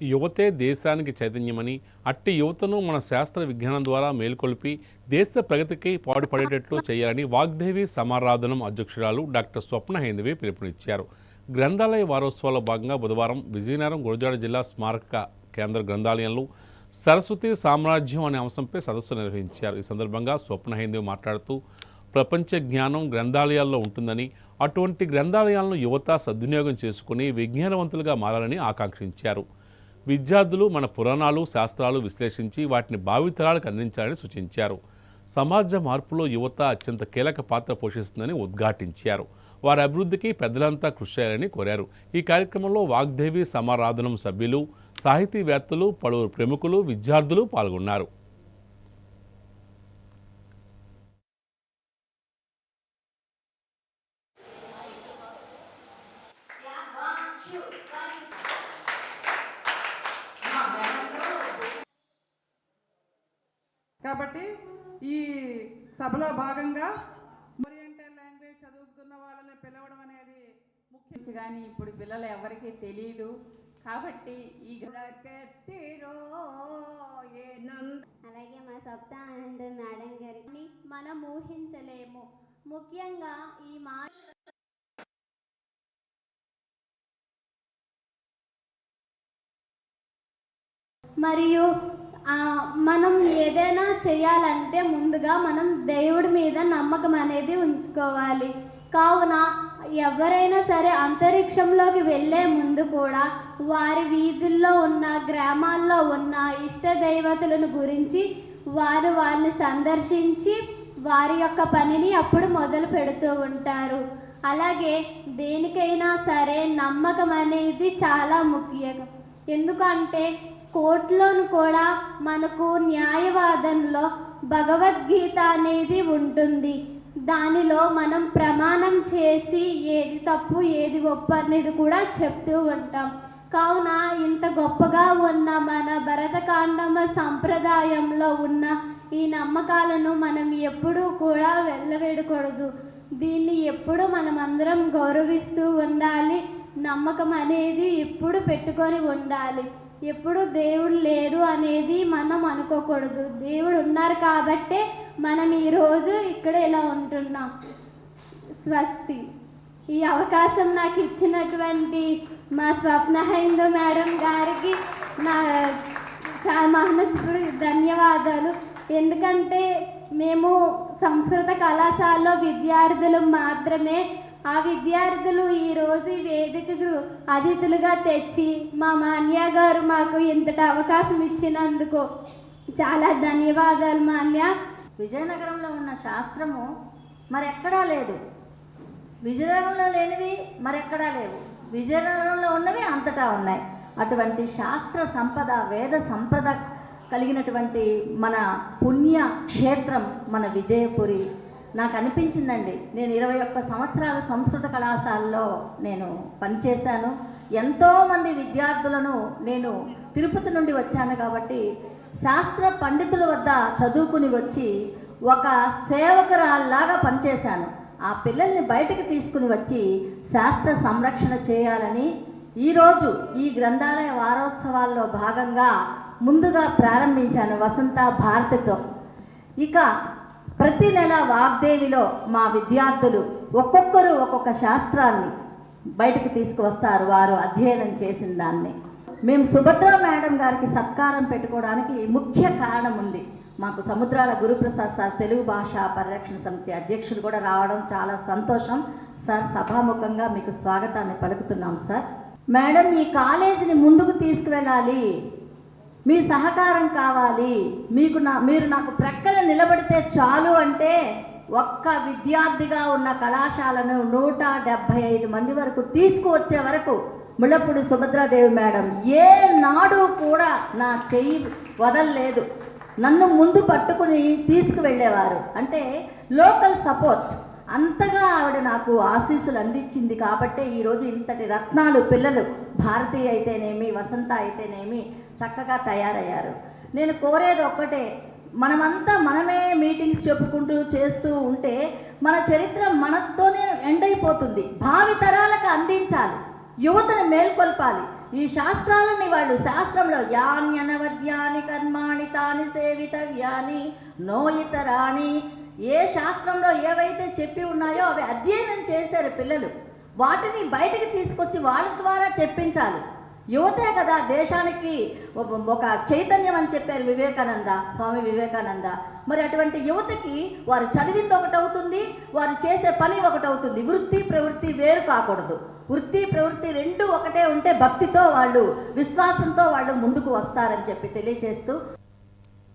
యువతే దేశానికి చైతన్యమని అట్టి యువతను మన శాస్త్ర విజ్ఞానం ద్వారా మేల్కొల్పి దేశ ప్రగతికి పాటుపడేటట్లు చేయాలని వాగ్దేవి సమారాధనం అధ్యక్షురాలు డాక్టర్ స్వప్న హైందవి పిలుపునిచ్చారు. గ్రంథాలయ వారోత్సవాల భాగంగా బుధవారం విజయనగరం గురజాడ జిల్లా స్మారక కేంద్ర గ్రంథాలయంలో సరస్వతి సామ్రాజ్యం అనే అంశంపై సదస్సు నిర్వహించారు. ఈ సందర్భంగా స్వప్న హైందవి మాట్లాడుతూ ప్రపంచ జ్ఞానం గ్రంథాలయాల్లో ఉంటుందని అటువంటి గ్రంథాలయాలను యువత సద్వినియోగం చేసుకుని విజ్ఞానవంతులుగా మారాలని ఆకాంక్షించారు. విద్యార్థులు మన పురాణాలు శాస్త్రాలు విశ్లేషించి వాటిని భావితరాలకు అందించాలని సూచించారు. సమాజ మార్పులో యువత అత్యంత కీలక పాత్ర పోషిస్తుందని ఉద్ఘాటించారు. వారి అభివృద్ధికి పెద్దలంతా కృషి చేయాలని కోరారు. ఈ కార్యక్రమంలో వాగ్దేవి సమారాధనం సభ్యులు సాహితీవేత్తలు పలువురు ప్రముఖులు విద్యార్థులు పాల్గొన్నారు. కాబట్టి ఈ సభలో భాగంగా ఓరియంటల్ లాంగ్వేజ్ చదువుతున్న వాళ్ళని పిలవడం అనేది ముఖ్యం. కానీ ఇప్పుడు పిల్లలు ఎవరికీ తెలియదు కాబట్టి ఈ అలాగే మా సప్తా ఆనంద్ మేడం గారిని మనం ఊహించలేము. ముఖ్యంగా ఈ మా మరియు మనం ఏదైనా చేయాలంటే ముందుగా మనం దేవుడి మీద నమ్మకం అనేది ఉంచుకోవాలి. కావున ఎవరైనా సరే అంతరిక్షంలోకి వెళ్ళే ముందు కూడా వారి వీధుల్లో ఉన్న గ్రామాల్లో ఉన్న ఇష్ట దైవతలను గురించి వారు వారిని సందర్శించి వారి యొక్క పనిని అప్పుడు మొదలు పెడుతూ ఉంటారు. అలాగే దేనికైనా సరే నమ్మకం అనేది చాలా ముఖ్యం. ఎందుకంటే కోర్టులోను కూడా మనకు న్యాయవాదంలో భగవద్గీత అనేది ఉంటుంది. దానిలో మనం ప్రమాణం చేసి ఏది తప్పు ఏది గొప్ప అనేది కూడా చెప్తూ ఉంటాం. కావున ఇంత గొప్పగా ఉన్న మన భరతకాండమ సంప్రదాయంలో ఉన్న ఈ నమ్మకాలను మనం ఎప్పుడూ కూడా వెళ్ళవేడకూడదు దీన్ని ఎప్పుడు మనం అందరం గౌరవిస్తూ ఉండాలి. నమ్మకం అనేది ఎప్పుడు పెట్టుకొని ఉండాలి. ఎప్పుడు దేవుడు లేరు అనేది మనం అనుకోకూడదు. దేవుడు ఉన్నారు కాబట్టే మనం ఈరోజు ఇక్కడ ఇలా ఉంటున్నాం. స్వస్తి. ఈ అవకాశం నాకు ఇచ్చినటువంటి మా స్వప్న హైందో మేడం గారికి నా చాలా మనస్ఫూర్తి ధన్యవాదాలు. ఎందుకంటే మేము సంస్కృత కళాశాలలో విద్యార్థులు మాత్రమే ఆ విద్యార్థులు ఈరోజు ఈ వేదికకు అతిథులుగా తెచ్చి మా మాన్య గారు మాకు ఇంతటి అవకాశం ఇచ్చినందుకు చాలా ధన్యవాదాలు మాన్య. విజయనగరంలో ఉన్న శాస్త్రము మరెక్కడా లేదు. విజయనగరంలో లేనివి మరెక్కడా లేవు. విజయనగరంలో ఉన్నవి అంతటా ఉన్నాయి. అటువంటి శాస్త్ర సంపద వేద సంపద కలిగినటువంటి మన పుణ్య క్షేత్రం మన విజయపురి నాకు అనిపించిందండి. నేను ఇరవై ఒక్క సంవత్సరాల సంస్కృత కళాశాలలో నేను పనిచేశాను. ఎంతోమంది విద్యార్థులను నేను తిరుపతి నుండి వచ్చాను కాబట్టి శాస్త్ర పండితుల వద్ద చదువుకుని వచ్చి ఒక సేవకురాల్లాగా పనిచేశాను. ఆ పిల్లల్ని బయటకు తీసుకుని వచ్చి శాస్త్ర సంరక్షణ చేయాలని ఈరోజు ఈ గ్రంథాలయ వారోత్సవాల్లో భాగంగా ముందుగా ప్రారంభించాను వసంత భారతితో. ఇక ప్రతి నెల వాగ్దేవిలో మా విద్యార్థులు ఒక్కొక్కరు ఒక్కొక్క శాస్త్రాన్ని బయటకు తీసుకువస్తారు. వారు అధ్యయనం చేసిన దాన్ని. మేము సుభద్ర మేడం గారికి సత్కారం పెట్టుకోవడానికి ముఖ్య కారణం ఉంది. మాకు సముద్రాల గురుప్రసాద్ సార్ తెలుగు భాష పరిరక్షణ సమితి అధ్యక్షులు కూడా రావడం చాలా సంతోషం. సార్ సభాముఖంగా మీకు స్వాగతాన్ని పలుకుతున్నాం సార్. మేడం ఈ కాలేజీని ముందుకు తీసుకువెళ్ళాలి. మీ సహకారం కావాలి. మీకు నా మీరు నాకు ప్రక్కన నిలబడితే చాలు అంటే ఒక్క విద్యార్థిగా ఉన్న కళాశాలను నూట డెబ్భై ఐదు మంది వరకు తీసుకువచ్చే వరకు ముళ్ళపూడి సుభద్రాదేవి మేడం ఏ నాడు కూడా నా చెయ్యి వదలలేదు. నన్ను ముందు పట్టుకుని తీసుకువెళ్ళేవారు. అంటే లోకల్ సపోర్ట్. అంతగా ఆవిడ నాకు ఆశీస్సులు అందించింది కాబట్టే ఈరోజు ఇంతటి రత్నాలు పిల్లలు భారతి అయితేనేమి వసంత అయితేనేమి చక్కగా తయారయ్యారు. నేను కోరేది ఒక్కటే మనమంతా మనమే మీటింగ్స్ చెప్పుకుంటూ చేస్తూ ఉంటే మన చరిత్ర మనతోనే ఎండ్ అయిపోతుంది. భావి తరాలకు అందించాలి యువతను మేల్కొల్పాలి. ఈ శాస్త్రాలని వాళ్ళు శాస్త్రంలో యాన్యనవద్యాని కర్మాణి తాని సేవితవ్యాని నోయితరాణి ఏ శాస్త్రంలో ఏవైతే చెప్పి ఉన్నాయో అవి అధ్యయనం చేశారు పిల్లలు. వాటిని బయటికి తీసుకొచ్చి వాళ్ళ ద్వారా చెప్పించాలి. యువతే కదా దేశానికి ఒక- ఒక చైతన్యం అని చెప్పారు వివేకానంద స్వామి వివేకానంద. మరి అటువంటి యువతకి వారు చదివింది ఒకటి అవుతుంది వారు చేసే పని ఒకటి అవుతుంది. వృత్తి ప్రవృత్తి వేరు కాకూడదు. వృత్తి ప్రవృత్తి రెండు ఒకటే ఉంటే భక్తితో వాళ్ళు విశ్వాసంతో వాళ్ళు ముందుకు వస్తారని చెప్పి తెలియజేస్తూ